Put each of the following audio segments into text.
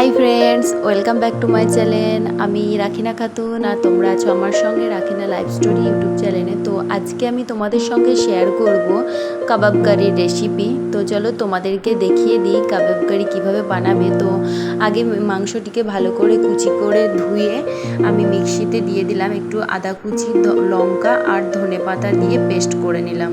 Hi friends welcome back to my channel আমি রাখিনা খাতুন আর তোমরা আছো আমার সঙ্গে রাখিনা লাইফ স্টোরি ইউটিউব চ্যানেলে তো আজকে আমি তোমাদের সঙ্গে শেয়ার করব কাবাব কারির রেসিপি তো চলো তোমাদেরকে দেখিয়ে দিই কাবাব কারি কীভাবে বানাবে। তো আগে মাংসটিকে ভালো করে কুচি করে ধুয়ে আমি মিক্সিতে দিয়ে দিলাম একটু আদা কুচি লঙ্কা আর ধনে পাতা দিয়ে পেস্ট করে নিলাম।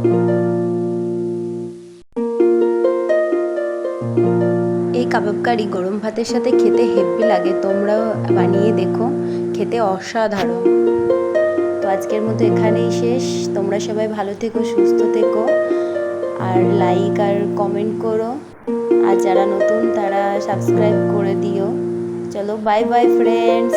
এই কাবাব কারি গরম ভাতের সাথে খেতে হেভি লাগে, তোমরাও বানিয়ে দেখো, খেতে অসাধারণ। তো আজকের মতো এখানেই শেষ। তোমরা সবাই ভালো থেকো, সুস্থ থেকো, আর লাইক আর কমেন্ট করো। আর যারা নতুন, তারা সাবস্ক্রাইব করে দিও। চলো বাই বাই ফ্রেন্ডস